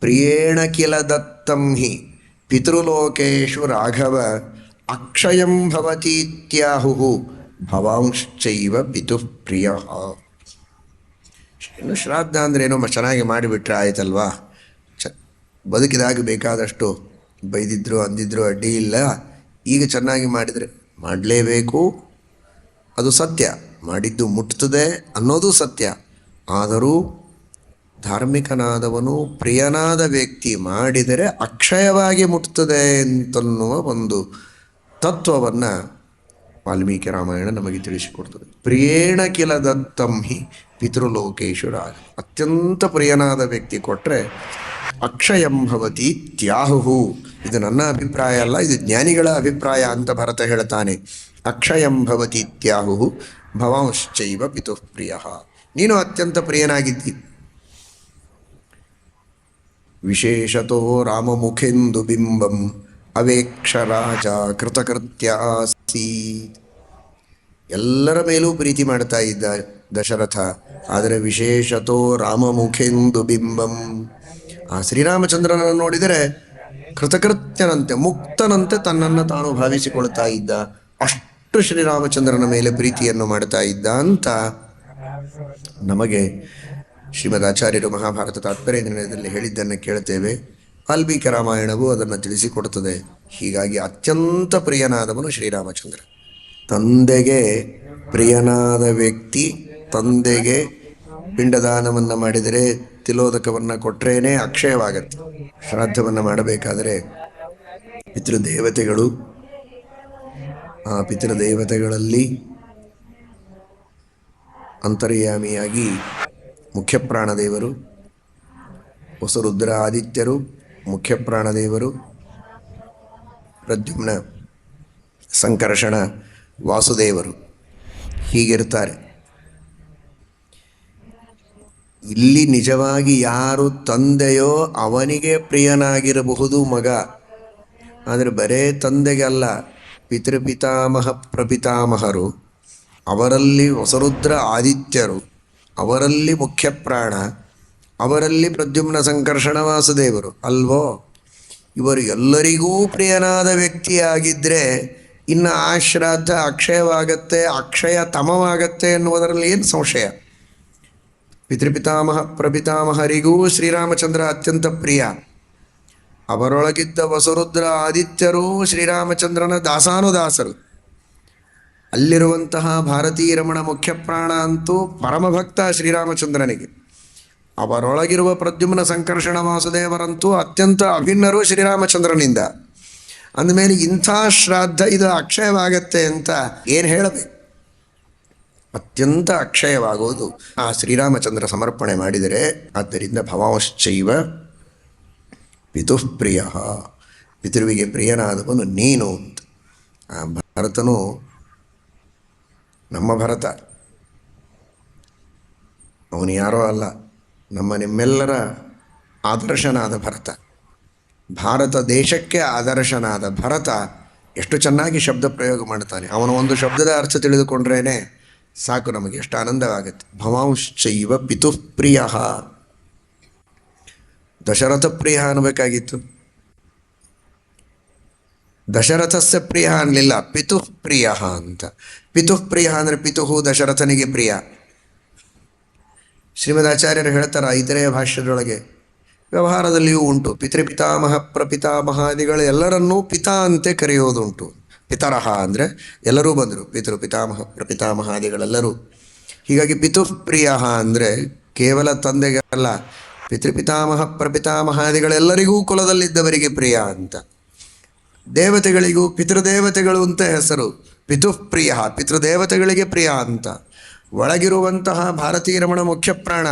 ಪ್ರಿಯೇಣ ಕಿಲ ದತ್ತಂ ಹಿ. ಪಿತೃಲೋಕೇಶು ರಾಘವ ಅಕ್ಷಯಂ ಭವತೀತ್ಯಾಹು ಭವಾಂಶ್ಚೈವ ಪಿತುಃ ಪ್ರಿಯ ಇನ್ನು ಶ್ರಾದ್ದ ಅಂದ್ರೆ ಏನೋ ಚೆನ್ನಾಗಿ ಮಾಡಿಬಿಟ್ರೆ ಆಯ್ತಲ್ವಾ? ಚ ಬದುಕಿದಾಗ ಬೇಕಾದಷ್ಟು ಬೈದಿದ್ರು, ಅಂದಿದ್ರು, ಅಡ್ಡಿ ಇಲ್ಲ. ಈಗ ಚೆನ್ನಾಗಿ ಮಾಡಿದರೆ ಮಾಡಲೇಬೇಕು. ಅದು ಸತ್ಯ. ಮಾಡಿದ್ದು ಮುಟ್ತದೆ ಅನ್ನೋದು ಸತ್ಯ. ಆದರೂ ಧಾರ್ಮಿಕನಾದವನು ಪ್ರಿಯನಾದ ವ್ಯಕ್ತಿ ಮಾಡಿದರೆ ಅಕ್ಷಯವಾಗಿ ಮುಟ್ತದೆ ಅಂತನ್ನುವ ಒಂದು ತತ್ವವನ್ನು ವಾಲ್ಮೀಕಿ ರಾಮಾಯಣ ನಮಗೆ ತಿಳಿಸಿಕೊಡ್ತದೆ. ಪ್ರಿಯೇಣ ಕಿಲ ದತ್ತಂ ಹಿ ಪಿತೃಲೋಕೇಶು ರಾಗ ಅತ್ಯಂತ ಪ್ರಿಯನಾದ ವ್ಯಕ್ತಿ ಕೊಟ್ಟರೆ ಅಕ್ಷಯಂಭವತಿ ತ್ಯಾಹು ಇದು ನನ್ನ ಅಭಿಪ್ರಾಯ ಅಲ್ಲ, ಇದು ಜ್ಞಾನಿಗಳ ಅಭಿಪ್ರಾಯ ಅಂತ ಭರತ ಹೇಳ್ತಾನೆ. ಅಕ್ಷಯಂಭವತಿ ತ್ಯಾಹು ಭವಾಂಶ್ಚೈವ ಪಿತುಃಪ್ರಿಯ. ನೀನು ಅತ್ಯಂತ ಪ್ರಿಯನಾಗಿದ್ದಿ ವಿಶೇಷತೋ ರಾಮಮುಖೆಂದು ಬಿಂಬಂ ಅವೇಕ್ಷ ರಾಜ ಕೃತಕೃತ್ಯ ಎಲ್ಲರ ಮೇಲೂ ಪ್ರೀತಿ ಮಾಡ್ತಾ ಇದ್ದ ದಶರಥ, ಆದರೆ ವಿಶೇಷತೋ ರಾಮಮುಖೆಂದು ಬಿಂಬಂ. ಆ ಶ್ರೀರಾಮಚಂದ್ರನನ್ನು ನೋಡಿದರೆ ಕೃತಕೃತ್ಯನಂತೆ, ಮುಕ್ತನಂತೆ ತನ್ನನ್ನು ತಾನು ಭಾವಿಸಿಕೊಳ್ತಾ ಇದ್ದ. ಅಷ್ಟು ಶ್ರೀರಾಮಚಂದ್ರನ ಮೇಲೆ ಪ್ರೀತಿಯನ್ನು ಮಾಡ್ತಾ ಇದ್ದ ಅಂತ ನಮಗೆ ಶ್ರೀಮದ್ ಆಚಾರ್ಯರು ಮಹಾಭಾರತ ತಾತ್ಪರ್ಯ ನಿರ್ಣಯದಲ್ಲಿ ಹೇಳಿದ್ದನ್ನು ಕೇಳುತ್ತೇವೆ. ವಾಲ್ಮೀಕಿ ರಾಮಾಯಣವು ಅದನ್ನು ತಿಳಿಸಿಕೊಡುತ್ತದೆ. ಹೀಗಾಗಿ ಅತ್ಯಂತ ಪ್ರಿಯನಾದವನು ಶ್ರೀರಾಮಚಂದ್ರ. ತಂದೆಗೆ ಪ್ರಿಯನಾದ ವ್ಯಕ್ತಿ, ತಂದೆಗೆ ಪಿಂಡದಾನವನ್ನು ಮಾಡಿದರೆ ತಿಲೋದಕವನ್ನು ಕೊಟ್ಟರೇನೆ ಅಕ್ಷಯವಾಗತ್ತೆ. ಶ್ರಾದ್ದವನ್ನು ಮಾಡಬೇಕಾದರೆ ಪಿತೃದೇವತೆಗಳು, ಆ ಪಿತೃದೇವತೆಗಳಲ್ಲಿ ಅಂತರ್ಯಾಮಿಯಾಗಿ ಮುಖ್ಯ ಪ್ರಾಣದೇವರು ಹೊಸರುದ್ರ ಆದಿತ್ಯರು ಮುಖ್ಯಪ್ರಾಣದೇವರು, ಪ್ರದ್ಯುಮ್ನ ಸಂಕರ್ಷಣ ವಾಸುದೇವರು ಹೀಗಿರ್ತಾರೆ ಇಲ್ಲಿ ನಿಜವಾಗಿ ಯಾರು ತಂದೆಯೋ ಅವನಿಗೆ ಪ್ರಿಯನಾಗಿರಬಹುದು ಮಗ. ಆದರೆ ಬರೇ ತಂದೆಗೆ ಅಲ್ಲ, ಪಿತೃಪಿತಾಮಹ ಪ್ರಪಿತಾಮಹರು. ಅವರಲ್ಲಿ ಹೊಸರುದ್ರ ಆದಿತ್ಯರು. ಅವರಲ್ಲಿ ಮುಖ್ಯ ಪ್ರಾಣ ಅವರಲ್ಲಿ ಪ್ರದ್ಯುಮ್ನ ಸಂಕರ್ಷಣ ವಾಸುದೇವರು. ಅಲ್ವೋ? ಇವರು ಎಲ್ಲರಿಗೂ ಪ್ರಿಯನಾದ ವ್ಯಕ್ತಿಯಾಗಿದ್ದರೆ ಇನ್ನು ಆ ಶ್ರಾದ್ದ ಅಕ್ಷಯವಾಗತ್ತೆ, ಅಕ್ಷಯ ತಮವಾಗತ್ತೆ ಎನ್ನುವುದರಲ್ಲಿ ಏನು ಸಂಶಯ? ಪಿತೃಪಿತಾಮಹ, ಪ್ರಪಿತಾಮಹರಿಗೂ ಶ್ರೀರಾಮಚಂದ್ರ ಅತ್ಯಂತ ಪ್ರಿಯ. ಅವರೊಳಗಿದ್ದ ವಸುರುದ್ರ ಆದಿತ್ಯರು ಶ್ರೀರಾಮಚಂದ್ರನ ದಾಸಾನುದಾಸರು. ಅಲ್ಲಿರುವಂತಹ ಭಾರತೀ ರಮಣ ಮುಖ್ಯ ಪ್ರಾಣ ಅಂತೂ ಪರಮಭಕ್ತ ಶ್ರೀರಾಮಚಂದ್ರನಿಗೆ. ಅವರೊಳಗಿರುವ ಪ್ರದ್ಯುಮ್ನ ಸಂಕರ್ಷಣ ವಾಸುದೇವರಂತೂ ಅತ್ಯಂತ ಅಭಿನ್ನರು ಶ್ರೀರಾಮಚಂದ್ರನಿಂದ. ಅಂದಮೇಲೆ ಇಂಥ ಶ್ರಾದ್ದ ಇದು ಅಕ್ಷಯವಾಗತ್ತೆ ಅಂತ ಏನು ಹೇಳಬೇಕು? ಅತ್ಯಂತ ಅಕ್ಷಯವಾಗುವುದು ಆ ಶ್ರೀರಾಮಚಂದ್ರ ಸಮರ್ಪಣೆ ಮಾಡಿದರೆ. ಆದ್ದರಿಂದ ಭವಾಂಶ್ಚೈವ ಪಿತುಃಪ್ರಿಯ ಪಿತೃವಿಗೆ ಪ್ರಿಯನಾದವನು ನೀನು ಅಂತ. ಆ ಭರತನು ನಮ್ಮ ಭರತ. ಅವನು ಯಾರೋ ಅಲ್ಲ, ನಮ್ಮ ನಿಮ್ಮೆಲ್ಲರ ಆದರ್ಶನಾದ ಭರತ. ಭಾರತ ದೇಶಕ್ಕೆ ಆದರ್ಶನಾದ ಭರತ ಎಷ್ಟು ಚೆನ್ನಾಗಿ ಶಬ್ದ ಪ್ರಯೋಗ ಮಾಡ್ತಾನೆ. ಅವನು ಒಂದು ಶಬ್ದದ ಅರ್ಥ ತಿಳಿದುಕೊಂಡ್ರೇನೆ ಸಾಕು ನಮಗೆ, ಎಷ್ಟು ಆನಂದವಾಗುತ್ತೆ. ಭವಾಂಶ್ಚೈವ ಪಿತುಃಪ್ರಿಯ ದಶರಥ ಪ್ರಿಯ ಅನ್ನಬೇಕಾಗಿತ್ತು. ದಶರಥಸ್ಯ ಪ್ರಿಯ ಅನ್ಲಿಲ್ಲ ಪಿತುಃ ಪ್ರಿಯ ಅಂತ. ಪಿತುಃ ಪ್ರಿಯ ಅಂದರೆ ಪಿತುಹು ದಶರಥನಿಗೆ ಪ್ರಿಯ. ಶ್ರೀಮದ್ ಆಚಾರ್ಯರು ಹೇಳ್ತಾರ, ಐದನೇ ಭಾಷ್ಯದೊಳಗೆ, ವ್ಯವಹಾರದಲ್ಲಿಯೂ ಉಂಟು. ಪಿತೃಪಿತಾಮಹ ಪ್ರಪಿತಾಮಹಾದಿಗಳು ಎಲ್ಲರನ್ನೂ ಪಿತಾ ಅಂತೆ ಕರೆಯೋದುಂಟು. ಪಿತರಹ ಅಂದರೆ ಎಲ್ಲರೂ ಬಂದರು. ಪಿತೃ, ಪಿತಾಮಹ ಪ್ರಪಿತಾಮಹಾದಿಗಳೆಲ್ಲರೂ ಹೀಗಾಗಿ ಪಿತುಃ ಪ್ರಿಯ ಅಂದರೆ ಕೇವಲ ತಂದೆಗೆ ಅಲ್ಲ ಪಿತೃಪಿತಾಮಹ ಪ್ರಪಿತಾಮಹಾದಿಗಳೆಲ್ಲರಿಗೂ ಕುಲದಲ್ಲಿದ್ದವರಿಗೆ ಪ್ರಿಯ ಅಂತ. ದೇವತೆಗಳಿಗೂ ಪಿತೃದೇವತೆಗಳು ಅಂತ ಹೆಸರು. ಪಿತುಃ ಪ್ರಿಯ, ಪಿತೃದೇವತೆಗಳಿಗೆ ಪ್ರಿಯ ಅಂತ. ಒಳಗಿರುವಂತಹ ಭಾರತೀಯ ರಮಣ ಮುಖ್ಯ ಪ್ರಾಣ.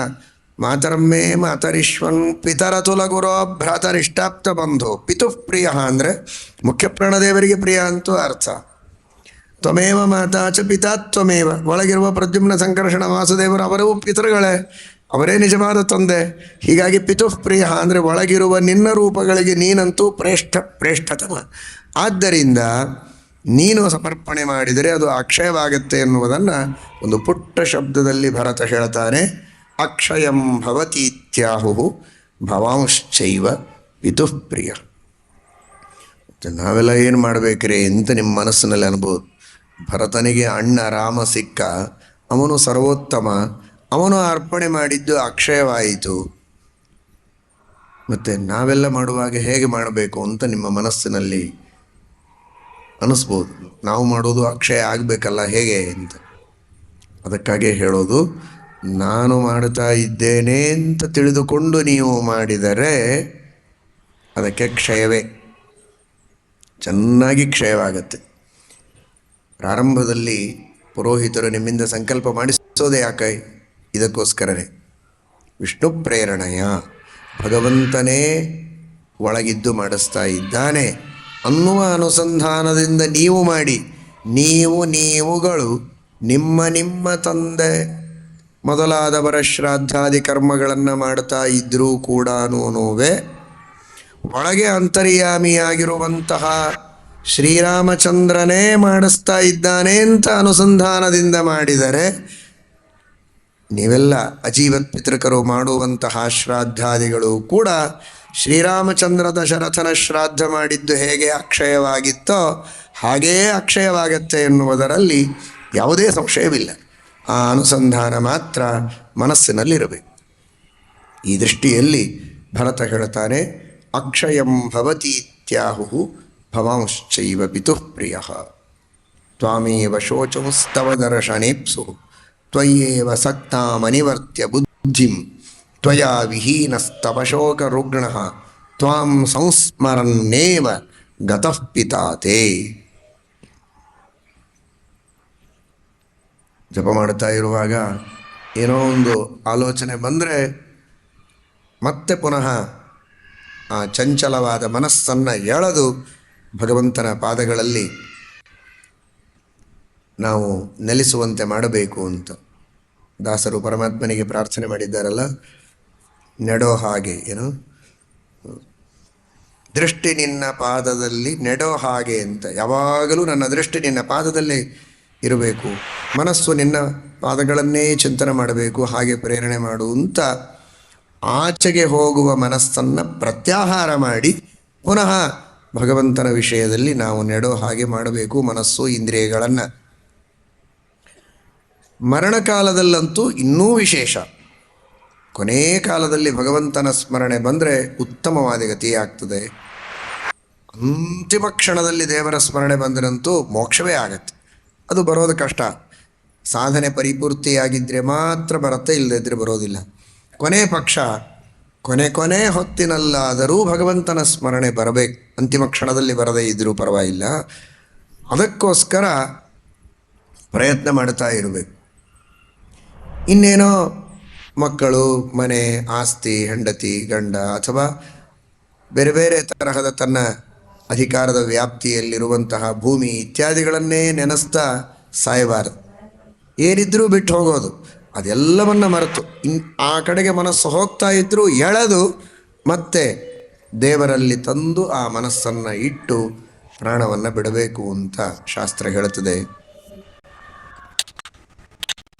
ಮಾತರಮ್ಮೆ ಮಾತರಿಶ್ವನ್ ಪಿತರತುಲ ಗುರೋ ಭ್ರಾತರಿಷ್ಟಾಪ್ತ ಬಂಧು. ಪಿತು ಪ್ರಿಯ ಅಂದರೆ ಮುಖ್ಯ ಪ್ರಾಣದೇವರಿಗೆ ಪ್ರಿಯ ಅಂತೂ ಅರ್ಥ. ತ್ವಮೇವ ಮಾತಾ ಚ ಪಿತಾ ತ್ವಮೇವ. ಒಳಗಿರುವ ಪ್ರದ್ಯುಮ್ನ ಸಂಕರ್ಷಣ ವಾಸುದೇವರು ಅವರೂ ಪಿತೃಗಳೇ. ಅವರೇ ನಿಜವಾದ ತಂದೆ. ಹೀಗಾಗಿ ಪಿತುಃಪ್ರಿಯ ಅಂದರೆ ಒಳಗಿರುವ ನಿನ್ನ ರೂಪಗಳಿಗೆ ನೀನಂತೂ ಪ್ರೇಷ್ಠ, ಪ್ರೇಷ್ಠತಮ. ಆದ್ದರಿಂದ ನೀನು ಸಮರ್ಪಣೆ ಮಾಡಿದರೆ ಅದು ಅಕ್ಷಯವಾಗುತ್ತೆ ಎನ್ನುವುದನ್ನು ಒಂದು ಪುಟ್ಟ ಶಬ್ದದಲ್ಲಿ ಭರತ ಹೇಳ್ತಾನೆ. ಅಕ್ಷಯಂ ಭವತೀತ್ಯಾಹು ಭವಾಂಶ್ಚೈವ ಪಿತುಃಪ್ರಿಯ. ನಾವೆಲ್ಲ ಏನು ಮಾಡಬೇಕ್ರಿ ಅಂತ ನಿಮ್ಮ ಮನಸ್ಸಿನಲ್ಲಿ ಅನ್ಬೋದು ಭರತನಿಗೆ ಅಣ್ಣ ರಾಮ ಸಿಕ್ಕ, ಅವನು ಸರ್ವೋತ್ತಮ ಅವನು ಅರ್ಪಣೆ ಮಾಡಿದ್ದು ಅಕ್ಷಯವಾಯಿತು. ಮತ್ತೆ ನಾವೆಲ್ಲ ಮಾಡುವಾಗ ಹೇಗೆ ಮಾಡಬೇಕು ಅಂತ ನಿಮ್ಮ ಮನಸ್ಸಿನಲ್ಲಿ ಅನಿಸ್ಬೋದು. ನಾವು ಮಾಡೋದು ಅಕ್ಷಯ ಆಗಬೇಕಲ್ಲ ಹೇಗೆ ಅಂತ. ಅದಕ್ಕಾಗಿ ಹೇಳೋದು, ನಾನು ಮಾಡ್ತಾ ಇದ್ದೇನೆ ಅಂತ ತಿಳಿದುಕೊಂಡು ನೀವು ಮಾಡಿದರೆ ಅದಕ್ಕೆ ಕ್ಷಯವೇ. ಚೆನ್ನಾಗಿ ಕ್ಷಯವಾಗತ್ತೆ. ಪ್ರಾರಂಭದಲ್ಲಿ ಪುರೋಹಿತರು ನಿಮ್ಮಿಂದ ಸಂಕಲ್ಪ ಮಾಡಿಸೋದೇ ಯಾಕೆ? ಇದಕ್ಕೋಸ್ಕರನೇ ವಿಷ್ಣು ಪ್ರೇರಣೆಯ ಭಗವಂತನೇ ಒಳಗಿದ್ದು ಮಾಡಿಸ್ತಾ ಇದ್ದಾನೆ ಅನ್ನುವ ಅನುಸಂಧಾನದಿಂದ ನೀವು ಮಾಡಿ ನೀವು ನೀವುಗಳು ನಿಮ್ಮ ನಿಮ್ಮ ತಂದೆ ಮೊದಲಾದವರ ಶ್ರಾದ್ದಾದಿ ಕರ್ಮಗಳನ್ನು ಮಾಡ್ತಾ ಇದ್ದರೂ ಕೂಡ ಒಳಗೆ ಅಂತರ್ಯಾಮಿಯಾಗಿರುವಂತಹ ಶ್ರೀರಾಮಚಂದ್ರನೇ ಮಾಡಿಸ್ತಾ ಇದ್ದಾನೆ ಅಂತ ಅನುಸಂಧಾನದಿಂದ ಮಾಡಿದರೆ ನೀವೆಲ್ಲ ಅಜೀವತ್ ಪಿತೃಕರು ಮಾಡುವಂತಹ ಶ್ರಾದ್ದಾದಿಗಳು ಕೂಡ ಶ್ರೀರಾಮಚಂದ್ರ ದಶರಥನ ಶ್ರಾದ್ದ ಮಾಡಿದ್ದು ಹೇಗೆ ಅಕ್ಷಯವಾಗಿತ್ತೋ ಹಾಗೇ ಅಕ್ಷಯವಾಗತ್ತೆ ಎನ್ನುವುದರಲ್ಲಿ ಯಾವುದೇ ಸಂಶಯವಿಲ್ಲ. ಆ ಅನುಸಂಧಾನ ಮಾತ್ರ ಮನಸ್ಸಿನಲ್ಲಿರಬೇಕು. ಈ ದೃಷ್ಟಿಯಲ್ಲಿ ಭರತ ಹೇಳ್ತಾನೆ ಅಕ್ಷಯಂ ಭವತೀತ್ಯಾಹು ಭವಾಂಶ್ಚೈವ ಪಿತುಃ ಪ್ರಿಯ. ತ್ವಾಮೇವ ಶೋಚಂಸ್ತವ ದರ್ಶನೇಪ್ಸು. ತ್ವಯ್ಯೇವ ಸಕ್ತಾಮನಿವರ್ತ್ಯ ಬುದ್ಧಿಂ. ತ್ವಯಾ ವಿಹೀನಸ್ತವಶೋಕರುಗ್ಣ. ತ್ವಾಂ ಸಂಸ್ಮರನ್ನೇವ ಗತಃ ಪಿತಾತೆ. ಜಪ ಮಾಡ್ತಾ ಇರುವಾಗ ಏನೋ ಒಂದು ಆಲೋಚನೆ ಬಂದರೆ ಮತ್ತೆ ಪುನಃ ಆ ಚಂಚಲವಾದ ಮನಸ್ಸನ್ನು ಎಳೆದು ಭಗವಂತನ ಪಾದಗಳಲ್ಲಿ ನಾವು ನೆಲೆಸುವಂತೆ ಮಾಡಬೇಕು ಅಂತ. ದಾಸರು ಪರಮಾತ್ಮನಿಗೆ ಪ್ರಾರ್ಥನೆ ಮಾಡಿದ್ದಾರಲ್ಲ? ನೆಡೋ ಹಾಗೆ, ಏನು? ದೃಷ್ಟಿ ನಿನ್ನ ಪಾದದಲ್ಲಿ ನೆಡೋ ಹಾಗೆ ಅಂತ. ಯಾವಾಗಲೂ ನನ್ನ ದೃಷ್ಟಿ ನಿನ್ನ ಪಾದದಲ್ಲಿ ಇರಬೇಕು. ಮನಸ್ಸು ನಿನ್ನ ಪಾದಗಳನ್ನೇ ಚಿಂತನೆ ಮಾಡಬೇಕು, ಹಾಗೆ ಪ್ರೇರಣೆ ಮಾಡು ಅಂತ ಆಚೆಗೆ ಹೋಗುವ ಮನಸ್ಸನ್ನು ಪ್ರತ್ಯಾಹಾರ ಮಾಡಿ ಪುನಃ ಭಗವಂತನ ವಿಷಯದಲ್ಲಿ ನಾವು ನೆಡೋ ಹಾಗೆ ಮಾಡಬೇಕು. ಮನಸ್ಸು ಇಂದ್ರಿಯಗಳನ್ನು ಮರಣಕಾಲದಲ್ಲಂತೂ ಇನ್ನೂ ವಿಶೇಷ. ಕೊನೇ ಕಾಲದಲ್ಲಿ ಭಗವಂತನ ಸ್ಮರಣೆ ಬಂದರೆ ಉತ್ತಮವಾದ ಗತಿಯಾಗ್ತದೆ ಅಂತಿಮ ಕ್ಷಣದಲ್ಲಿ ದೇವರ ಸ್ಮರಣೆ ಬಂದರಂತೂ ಮೋಕ್ಷವೇ ಆಗತ್ತೆ. ಅದು ಬರೋದು ಕಷ್ಟ. ಸಾಧನೆ ಪರಿಪೂರ್ತಿಯಾಗಿದ್ದರೆ ಮಾತ್ರ ಬರುತ್ತೆ ಇಲ್ಲದಿದ್ದರೆ ಬರೋದಿಲ್ಲ. ಕೊನೆ ಪಕ್ಷ, ಕೊನೆ ಕೊನೆ ಹೊತ್ತಿನಲ್ಲಾದರೂ ಭಗವಂತನ ಸ್ಮರಣೆ ಬರಬೇಕು. ಅಂತಿಮ ಕ್ಷಣದಲ್ಲಿ ಬರದೇ ಇದ್ದರೂ ಪರವಾಗಿಲ್ಲ. ಅದಕ್ಕೋಸ್ಕರ ಪ್ರಯತ್ನ ಮಾಡ್ತಾ ಇರಬೇಕು. ಇನ್ನೇನೋ ಮಕ್ಕಳು, ಮನೆ, ಆಸ್ತಿ, ಹೆಂಡತಿ, ಗಂಡ ಅಥವಾ ಬೇರೆ ಬೇರೆ ತರಹದ ತನ್ನ ಅಧಿಕಾರದ ವ್ಯಾಪ್ತಿಯಲ್ಲಿರುವಂತಹ ಭೂಮಿ ಇತ್ಯಾದಿಗಳನ್ನೇ ನೆನೆಸ್ತಾ ಸಾಯಬಾರದು. ಏನಿದ್ರೂ ಬಿಟ್ಟು ಹೋಗೋದು. ಅದೆಲ್ಲವನ್ನ ಮರೆತು. ಇನ್ ಆ ಕಡೆಗೆ ಮನಸ್ಸು ಹೋಗ್ತಾ ಇದ್ದರೂ ಎಳೆದು ಮತ್ತೆ ದೇವರಲ್ಲಿ ತಂದು ಆ ಮನಸ್ಸನ್ನು ಇಟ್ಟು ಪ್ರಾಣವನ್ನು ಬಿಡಬೇಕು ಅಂತ ಶಾಸ್ತ್ರ ಹೇಳುತ್ತದೆ.